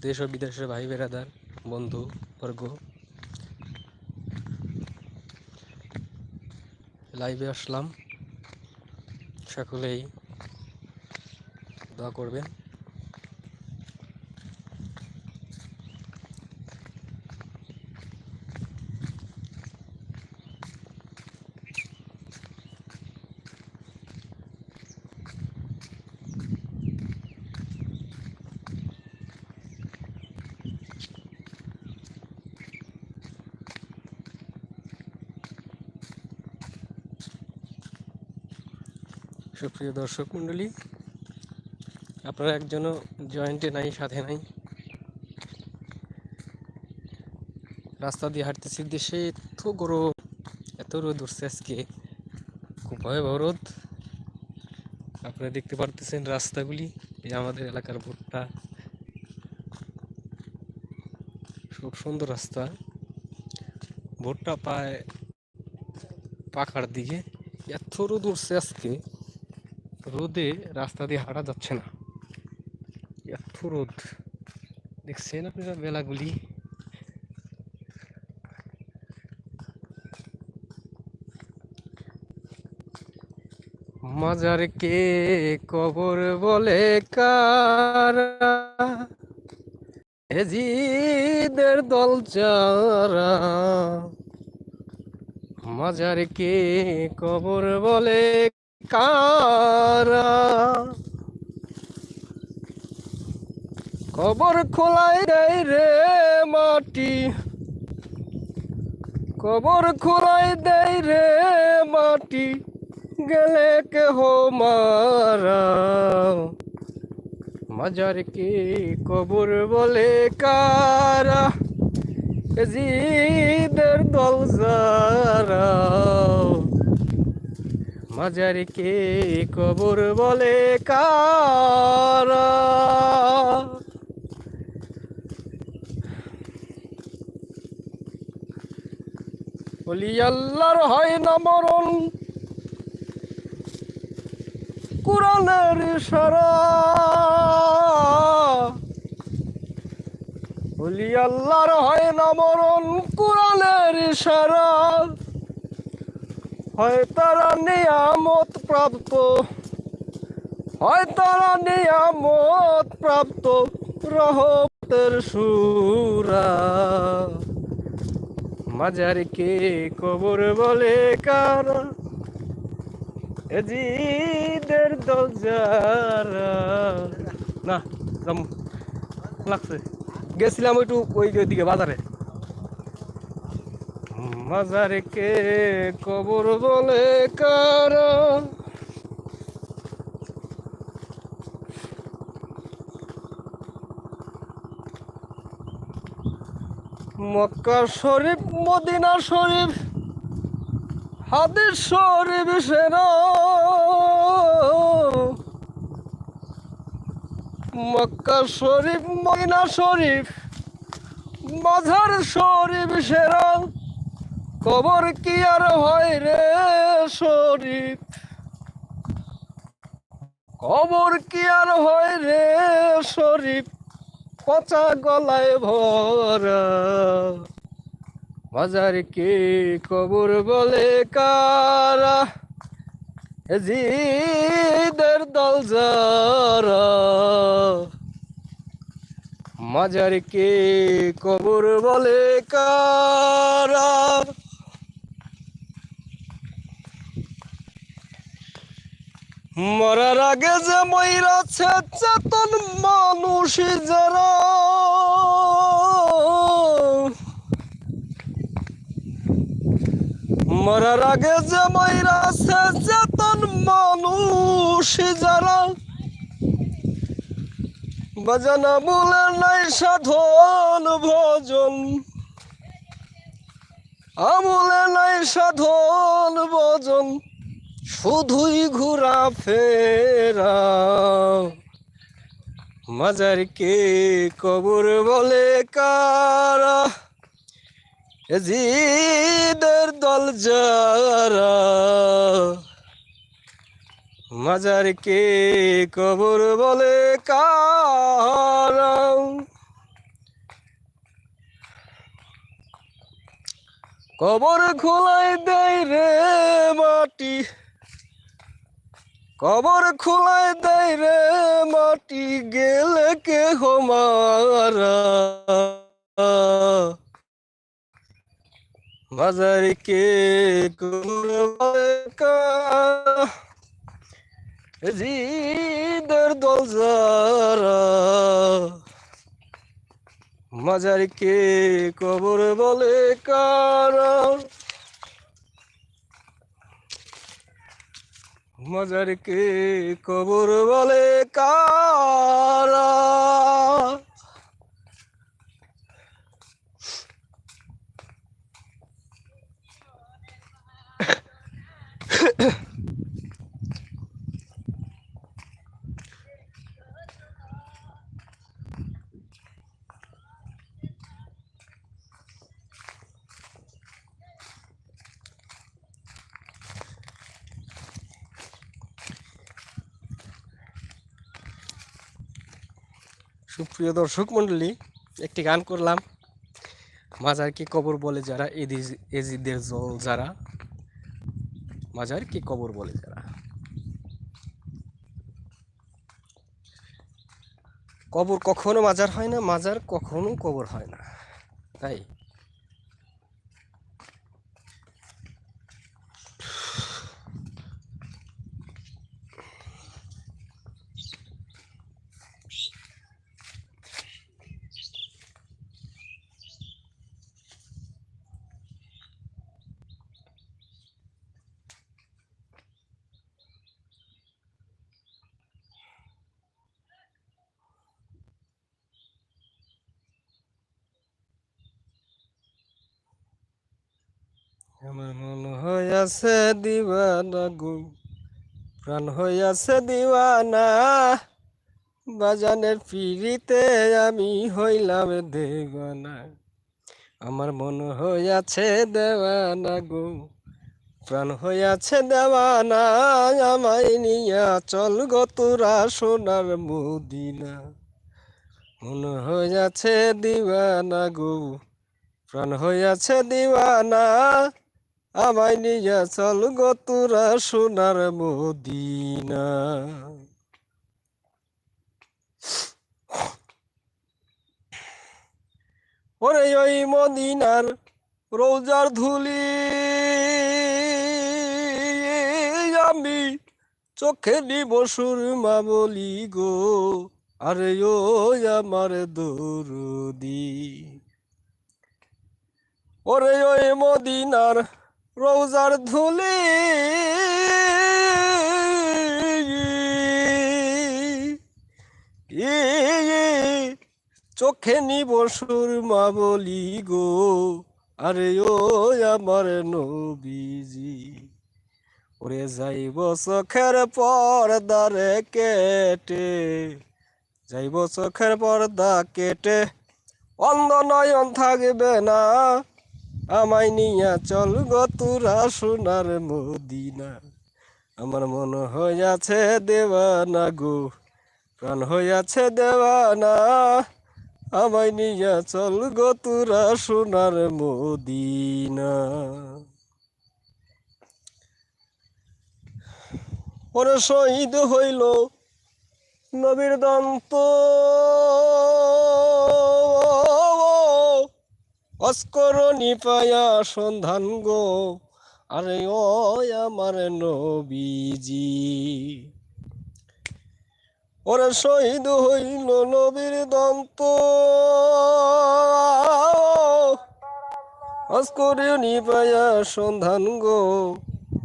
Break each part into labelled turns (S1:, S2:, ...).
S1: দেশ ও বিদেশের ভাই বেরাদার বন্ধু বর্গ। লাইভে আসলাম। সকলেই দোয়া করবেন। সুপ্রিয় দর্শক মণ্ডলী, আপনারা একজনও জয়েন্টে নাই, সাথে নাই। রাস্তা দিয়ে হাঁটতেছি, দেশে এত গরম, এত রোদ উঠছে আজকে। খুব ভয়াবহ রোদ। আপনারা দেখতে পারতেছেন রাস্তাগুলি, এই আমাদের এলাকার ভোটটা। খুব সুন্দর রাস্তা। ভোটটা পায় পাখার দিকে। এত রোদ উঠছে আজকে। রোদে রাস্তা দিয়ে হাঁটা যাচ্ছে না। এত রোদ। দেখছেন আপনারা বেলাগুলি মাজার কে কবর বলে কারা? দল যারা? মাজার কে কবর বলে কারা? কবর খোলাই দেয় রে মাটি। কবর খোলাই দেয় রে মাটি। গেলে কেহ মারা। মাজার কে কবর বলে কারা? জিদের দল যারা। মাজার কে কবর বলে কারা? বলি, আল্লাহর হয় না মরণ। কোরআনের সারা বলি, আল্লাহর হয় না মরণ। কোরআনের সারা হয় তারা নিয়ামত প্রাপ্ত। হয় তারা নিয়ামত প্রাপ্ত রহমতের সুরা। মাজার কে কবর বলে কারা? এজিদের দল যারা না লাগছে। গেছিলাম ওইটু ওই দিকে, বাজারে। মাজারে কে কবর বলে কারা? মক্কা শরীফ, মদিনা শরীফ, হাদিস শরীফ সেনা মক্কা শরীফ, মদিনা শরীফ মাঝার শরীফ সেরা। কবর কি আর হয় রে শরীফ কবর কি আর হয় রে শরীফ পচা গলায় ভরা। বাজার কে কবর বলে কারা? জিদের দল যারা। মাজার কে কবর বলে কারা? মরার আগে যে ময়রাছে চেতন মানুষ যারা। মরার আগে যে ময়রাছে চেতন মানুষ যারা। বাজানা বলে নাই সাধন ভজন। আমলে নাই সাধন ভজন। শুধুই ঘুরা ফেরা। মাজারকে কবর বলে কারা? জিদের দল যারা? মাজারকে কবর বলে কারা? কবর খোলায় দেয় রে মাটি। কবর খোলাই দেয় রে, মাটি গেলে কে হমারা বাজার কে জিদের দল মাজার কে কবর বলে কারা? মাজার কে কবর বলে কারা? সুপ্রিয় দর্শক মণ্ডলী, একটি গান করলাম। মাজার কি কবর বলে যারা এজিদের জল যারা। মাজার কি কবর বলে যারা। কবর কখনো মাজার হয় না, মাজার কখনো কবর হয় না। তাই আমার মন হইয়াছে দিবানা গো প্রাণ হইয়াছে দিওয়ানা বাজানের পিড়িতে আমি হইলাম দেবানা। আমার মন হইয়াছে দেওয়ানা গো প্রাণ হইয়াছে দেওয়ানা আমায় নিয়া চল গো তোরা সোনার মদিনা। মন হইয়াছে দিওয়ানা গো প্রাণ হইয়াছে দিওয়ানা আমায় নিয়া চল গো তোরা সোনার মদিনা। ওরে ওই মদিনার রোজার ধুলি আমি চোখে নিব সুরমা বলি গো, আরে ও আমার দরদি। ওরে ওই মদিনার রোজার ধুলি। চোখে নিব সুরমা বলি গো? আরে ও আমার নবীজি, ওরে যাইব চোখের পর্দারে কেটে, যাইব চোখের পর্দা কেটে, অন্ধ নয়ন থাকবে না। আমায় নিয়া চল গো তুরা সোনার মদিনা। আমার মন হইয়াছে দেওয়ানা গো, প্রাণ হইয়াছে দেওয়ানা। আমায় নিয়া চল গো তুরা সোনার মদিনা। ওরে শহীদ হইল নবীর দন্ত। অস্করণী নিপায়া সন্ধান গো। আরে ও আমার নবীজি। ওরে শহীদ হইল নবীর দন্ত। অস্করণী নিপায়া সন্ধান গো।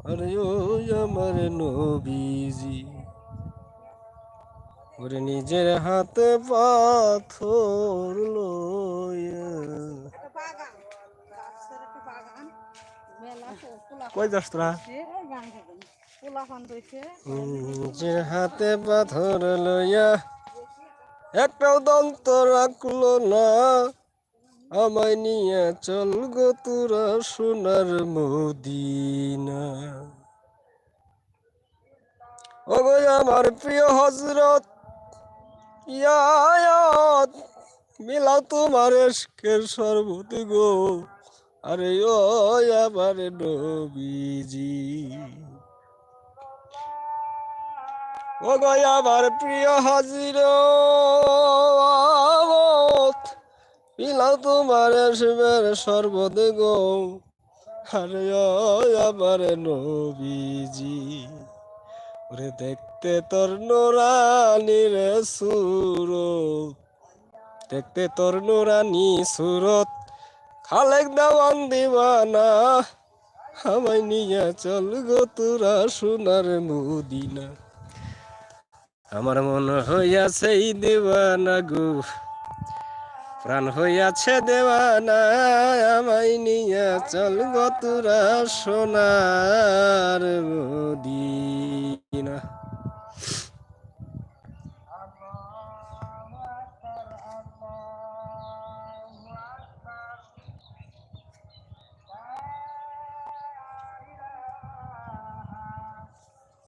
S1: আরে ও আমার নবীজি। ওরে নিজের হাতে পাথর লইয়া নিজের হাতে পাথর লইয়া একটাও দন্ত রাখল না, আমায় নিয়ে চল গো তোরা সোনার মদিনা। ও গো আমার প্রিয় হজরত ইয়াত মিলাও তোমার এসকের শরবত গো। আরে ও আমার নবীজি। ও গো আমার প্রিয় হাজির পিলাও তোমার শিবের সর্বদ গো। আরে ও আমার নবীজি, ওরে দেখতে তোর নোরানির সুরত, দেখতে তোর নোরানি সুরত। খালেক দেওয়ান দিবানা, আমায় নিয়ে চল গো তোরা সোনার মুদিনা। আমার মন হইয়াছে এই দেওয়ানা গো, প্রাণ হইয়াছে দেওয়ানা, আমায় নিয়ে চল গো তোরা সোনার মুদিনা।